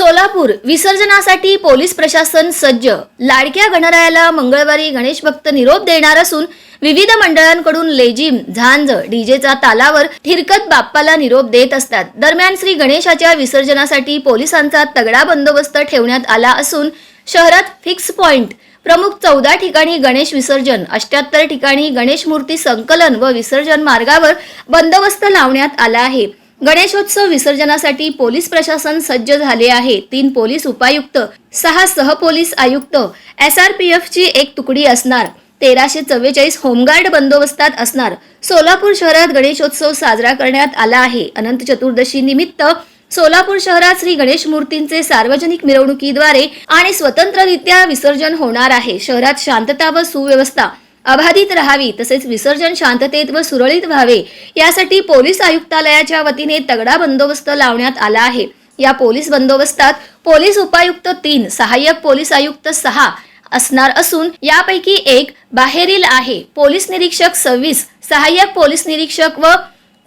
सोलापूर विसर्जनासाठी पोलीस प्रशासन सज्ज. लाडक्या गणरायाला मंगळवारी गणेश भक्त निरोप देणार असून विविध मंडळांकडून लेझिम झांज डीजेचा तालावर थिरकत बाप्पाला निरोप देत असतात. दरम्यान श्री गणेशाच्या विसर्जनासाठी पोलिसांचा तगडा बंदोबस्त ठेवण्यात आला असून शहरात फिक्स पॉइंट. प्रमुख चौदा ठिकाणी गणेश विसर्जन अष्ट्याहत्तर ठिकाणी गणेश मूर्ती संकलन व विसर्जन मार्गावर बंदोबस्त लावण्यात आला आहे. गणेशोत्सव विसर्जनासाठी पोलीस प्रशासन सज्ज झाले आहे. तीन पोलीस उपायुक्त सहा सहपोलीस आयुक्त एस आर पी एफची एक तुकडी असणार. तेराशे चव्वेचाळीस होमगार्ड बंदोबस्तात असणार. सोलापूर शहरात गणेशोत्सव साजरा करण्यात आला आहे. अनंत चतुर्दशी निमित्त सोलापूर शहरात श्री गणेश मूर्तींचे सार्वजनिक मिरवणुकीद्वारे आणि स्वतंत्ररित्या विसर्जन होणार आहे. शहरात शांतता व सुव्यवस्था अबाधित राहावी तसेच विसर्जन शांततेत व सुरळीत व्हावे यासाठी पोलीस आयुक्तालयाच्या वतीने तगडा बंदोबस्त लावण्यात आला आहे. या पोलीस बंदोबस्तात पोलीस उपायुक्त तीन सहाय्यक पोलीस आयुक्त सहा असणार असून यापैकी एक बाहेरील आहे. पोलीस निरीक्षक सव्वीस सहाय्यक पोलीस निरीक्षक व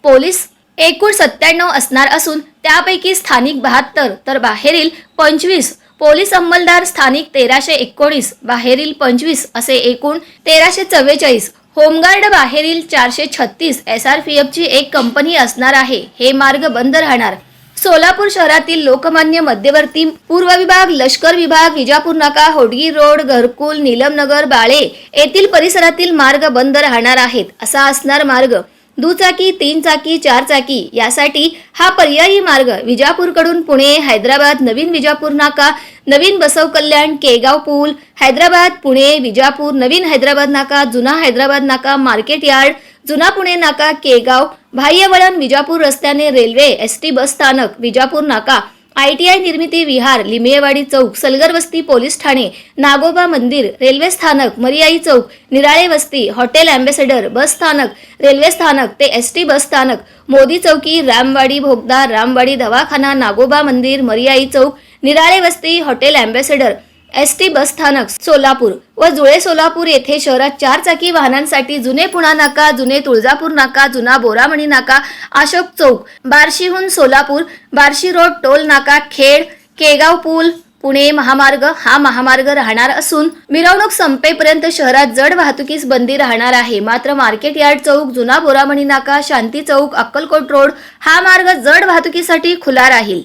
पोलीस एकूण सत्त्याण्णव असणार असून त्यापैकी स्थानिक बहात्तर तर बाहेरील पंचवीस पोलीस अंमलदार स्थानिक तेराशे एकोणीस बाहेरील पंचवीस असे एकूण तेराशे चव्वेचाळीस होमगार्ड बाहेरील चारशे छत्तीस एस आर पी एफची एक कंपनी असणार आहे. हे मार्ग बंद राहणार. सोलापूर शहरातील लोकमान्य मध्यवर्ती पूर्व विभाग लष्कर विभाग विजापूर नाका होडगी रोड घरकुल नीलमनगर बाळे येथील परिसरातील मार्ग बंद राहणार आहेत. असा असणार मार्ग. दुचाकी तीन चाकी चार चाकी यासाठी हा पर्यायी मार्ग विजापूरकडून पुणे हैदराबाद नवीन विजापूर नाका नवीन बसव कल्याण केगाव पूल हैदराबाद पुणे विजापूर नवीन हैदराबाद नाका जुना हैदराबाद नाका मार्केट यार्ड जुना पुणे नाका केगाव बाह्यवळण विजापूर रस्त्याने रेल्वे एस टी बस स्थानक विजापूर नाका आय टी आय निर्मिती विहार लिमियेवाडी चौक सलगर वस्ती पोलीस ठाणे नागोबा मंदिर रेल्वे स्थानक मरियाई चौक निराळे वस्ती हॉटेल अँबेसेडर बस स्थानक रेल्वे स्थानक ते एस टी बस स्थानक मोदी चौकी रामवाडी भोगदा रामवाडी दवाखाना नागोबा मंदिर मरियाई चौक निराळे वस्ती hotel Ambassador S T bus स्थानक सोलापूर व जुळे सोलापूर येथे शहरात चार चाकी वाहनांसाठी जुने पुणा नाका जुने तुळजापूर नाका जुना बोरामणी नाका अशोक चौक बार्शीहून सोलापूर बार्शी रोड टोल नाका खेड केगाव पूल पुणे महामार्ग हा महामार्ग राहणार असून मिरवणूक संपेपर्यंत शहरात जड वाहतुकीस बंदी राहणार आहे. मात्र मार्केट यार्ड चौक जुना बोरामणी नाका शांती चौक अक्कलकोट रोड हा मार्ग जड वाहतुकीसाठी खुला राहील.